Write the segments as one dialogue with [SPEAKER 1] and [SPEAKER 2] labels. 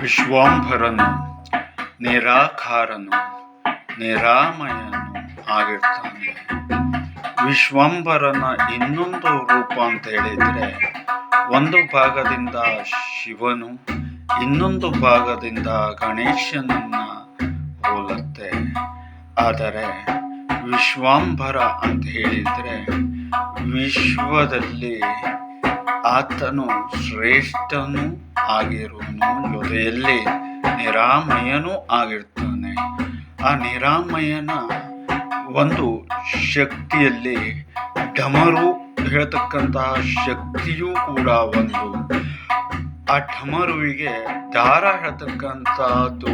[SPEAKER 1] ವಿಶ್ವಾಂಭರನು, ನಿರಾಕಾರನು, ನಿರಾಮಯನು ಆಗಿರ್ತಾನೆ. ವಿಶ್ವಾಂಬರನ ಇನ್ನೊಂದು ರೂಪ ಅಂತ ಹೇಳಿದರೆ, ಒಂದು ಭಾಗದಿಂದ ಶಿವನು, ಇನ್ನೊಂದು ಭಾಗದಿಂದ ಗಣೇಶನನ್ನ ಹೋಲುತ್ತೆ. ಆದರೆ ವಿಶ್ವಾಂಬರ ಅಂತ ಹೇಳಿದರೆ, ವಿಶ್ವದಲ್ಲಿ ಆತನು ಶ್ರೇಷ್ಠನೂ ಆಗಿರುವನು. ಜೊತೆಯಲ್ಲಿ ನಿರಾಮಯನೂ ಆಗಿರ್ತಾನೆ ಆ ನಿರಾಮಯನ ಒಂದು ಶಕ್ತಿಯಲ್ಲಿ ಢಮರು ಹೇಳ್ತಕ್ಕಂತಹ ಶಕ್ತಿಯೂ ಕೂಡ ಒಂದು. ಆ ಢಮರುವಿಗೆ ದಾರ ಹೇಳ್ತಕ್ಕಂಥದ್ದು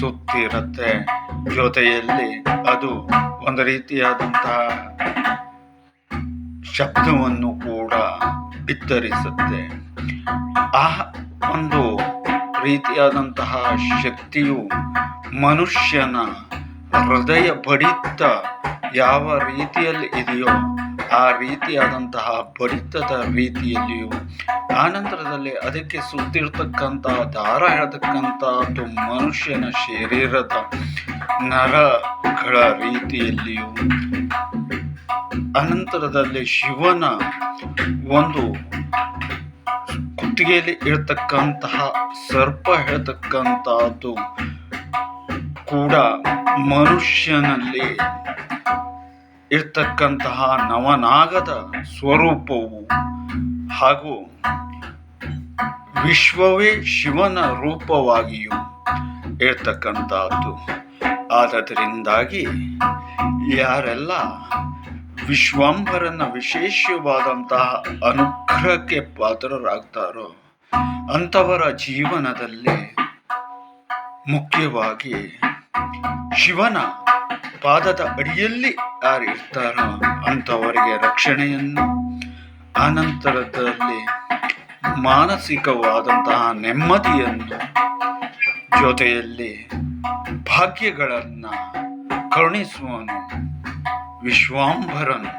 [SPEAKER 1] ಸುತ್ತಿರುತ್ತೆ. ಜೊತೆಯಲ್ಲಿ ಅದು ಒಂದು ರೀತಿಯಾದಂತಹ ಶಬ್ದವನ್ನು ಕೂಡ ಬಿತ್ತರಿಸುತ್ತೆ. ಆ ಒಂದು ರೀತಿಯಾದಂತಹ ಶಕ್ತಿಯು ಮನುಷ್ಯನ ಹೃದಯ ಬಡಿತ ಯಾವ ರೀತಿಯಲ್ಲಿ ಇದೆಯೋ ಆ ರೀತಿಯಾದಂತಹ ಬಡಿತದ ರೀತಿಯಲ್ಲಿಯೂ ಆನಂತರದಲ್ಲಿ ಅದಕ್ಕೆ ಸುತ್ತಿರ್ತಕ್ಕಂಥ, ದಾರ ಹೇಳ್ತಕ್ಕಂಥದ್ದು ಮನುಷ್ಯನ ಶರೀರದ ನರಗಳ ರೀತಿಯಲ್ಲಿಯೂ ಅನಂತರದಲ್ಲಿ ಶಿವನ ಒಂದು ಕುತ್ತಿಗೆಯಲ್ಲಿ ಇರತಕ್ಕಂತಹ ಸರ್ಪ ಹೇಳ್ತಕ್ಕಂತಹದ್ದು ಕೂಡ ಮನುಷ್ಯನಲ್ಲಿ ಇರ್ತಕ್ಕಂತಹ ನವನಾಗದ ಸ್ವರೂಪವು ಹಾಗೂ ವಿಶ್ವವೇ ಶಿವನ ರೂಪವಾಗಿಯೂ ಇರ್ತಕ್ಕಂಥದ್ದು. ಆದ್ದರಿಂದಾಗಿ ಯಾರೆಲ್ಲ ವಿಶ್ವಾಂಬರನ ವಿಶೇಷವಾದಂತಹ ಅನುಗ್ರಹಕ್ಕೆ ಪಾತ್ರರಾಗ್ತಾರೋ ಅಂಥವರ ಜೀವನದಲ್ಲಿ ಮುಖ್ಯವಾಗಿ ಶಿವನ ಪಾದದ ಅಡಿಯಲ್ಲಿ ಯಾರು ಇರ್ತಾರೋ ಅಂಥವರಿಗೆ ರಕ್ಷಣೆಯನ್ನು ಆನಂತರದಲ್ಲಿ ಮಾನಸಿಕವಾದಂತಹ ನೆಮ್ಮದಿಯನ್ನು, ಜೊತೆಯಲ್ಲಿ ಭಾಗ್ಯಗಳನ್ನು ಕರುಣಿಸುವನು ವಿಶ್ವಾಂಭರನು